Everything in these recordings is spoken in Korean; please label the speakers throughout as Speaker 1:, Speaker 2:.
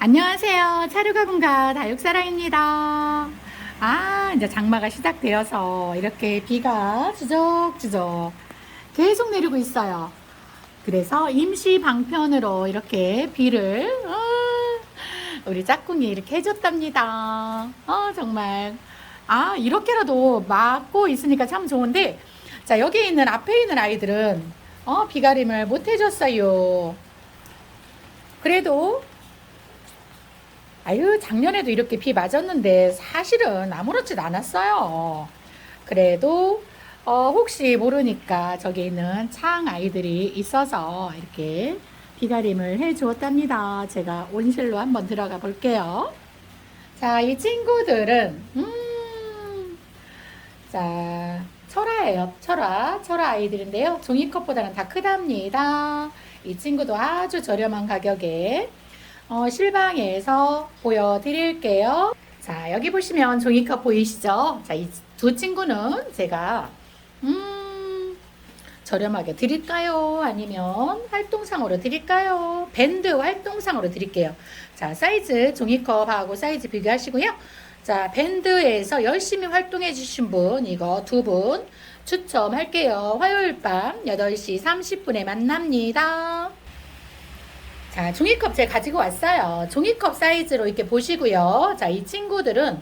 Speaker 1: 안녕하세요. 차류가 군가 다육사랑입니다. 아, 이제 장마가 시작되어서 이렇게 비가 주적주적 계속 내리고 있어요. 그래서 임시 방편으로 이렇게 비를, 어, 우리 짝꿍이 이렇게 해줬답니다. 어, 정말. 아, 이렇게라도 막고 있으니까 참 좋은데, 자, 여기 있는 앞에 있는 아이들은, 어, 비가림을 못 해줬어요. 그래도 아유, 작년에도 이렇게 비 맞았는데 사실은 아무렇지도 않았어요. 그래도 어, 혹시 모르니까 저기 있는 창 아이들이 있어서 이렇게 비가림을 해 주었답니다. 제가 온실로 한번 들어가 볼게요. 자, 이 친구들은 음, 자, 철화예요. 철화. 철화 아이들인데요. 종이컵보다는 다 크답니다. 이 친구도 아주 저렴한 가격에 어, 실방에서 보여드릴게요. 자, 여기 보시면 종이컵 보이시죠? 자, 이 두 친구는 제가, 음, 저렴하게 드릴까요? 아니면 활동상으로 드릴까요? 밴드 활동상으로 드릴게요. 자, 사이즈 종이컵하고 사이즈 비교하시고요. 자, 밴드에서 열심히 활동해 주신 분, 이거 두 분 추첨할게요. 화요일 밤 8시 30분에 만납니다. 자, 종이컵 제가 가지고 왔어요. 종이컵 사이즈로 이렇게 보시고요. 자, 이 친구들은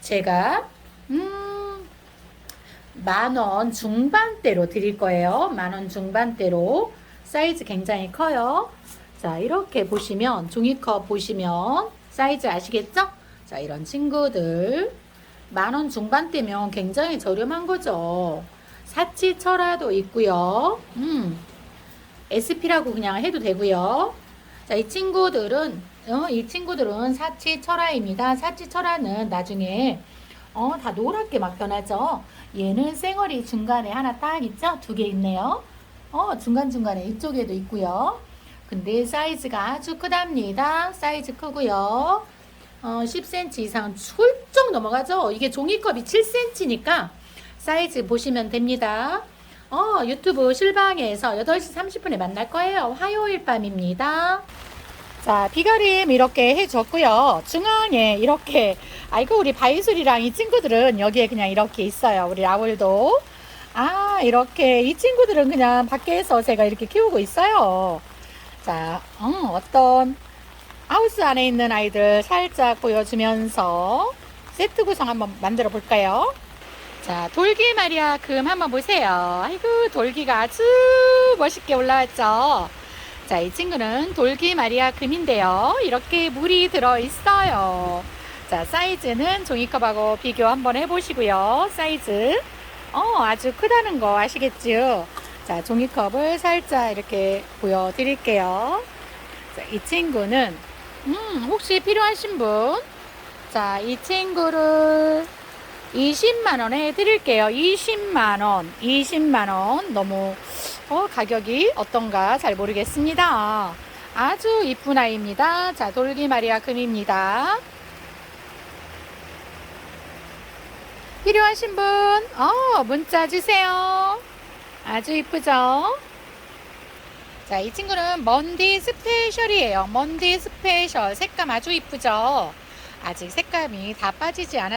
Speaker 1: 제가, 음, 만원 중반대로 드릴 거예요. 만원 중반대로. 사이즈 굉장히 커요. 자, 이렇게 보시면, 종이컵 보시면, 사이즈 아시겠죠? 자, 이런 친구들. 만원 중반대면 굉장히 저렴한 거죠. 사치 철화도 있고요. 음, SP라고 그냥 해도 되고요. 자, 이 친구들은 어, 이 친구들은 사치 철화입니다. 사치 철화는 나중에 어, 다 노랗게 막 변하죠. 얘는 쌩얼이 중간에 하나 딱 있죠? 두 개 있네요. 어, 중간중간에 이쪽에도 있고요. 근데 사이즈가 아주 크답니다. 사이즈 크고요. 어, 10cm 이상 훌쩍 넘어가죠. 이게 종이컵이 7cm니까 사이즈 보시면 됩니다. 어, 유튜브 실방에서 8시 30분에 만날 거예요. 화요일 밤입니다. 자, 비가림 이렇게 해줬고요. 중앙에 이렇게, 아이고, 우리 바이술이랑 이 친구들은 여기에 그냥 이렇게 있어요. 우리 라울도. 아, 이렇게, 이 친구들은 그냥 밖에서 제가 이렇게 키우고 있어요. 자, 어, 어떤 하우스 안에 있는 아이들 살짝 보여주면서 세트 구성 한번 만들어 볼까요? 자, 돌기 마리아 금 한번 보세요. 아이고, 돌기가 아주 멋있게 올라왔죠. 자, 이 친구는 돌기 마리아 금인데요. 이렇게 물이 들어 있어요. 자, 사이즈는 종이컵하고 비교 한번 해보시고요. 사이즈. 어, 아주 크다는 거 아시겠죠? 자, 종이컵을 살짝 이렇게 보여드릴게요. 자, 이 친구는, 음, 혹시 필요하신 분? 자, 이 친구를 20만원에 드릴게요. 20만원. 20만원. 너무, 어, 가격이 어떤가 잘 모르겠습니다. 아주 이쁜 아이입니다. 자, 돌기 마리아 금입니다. 필요하신 분, 어, 문자 주세요. 아주 이쁘죠? 자, 이 친구는 먼디 스페셜이에요. 먼디 스페셜. 색감 아주 이쁘죠? 아직 색감이 다 빠지지 않았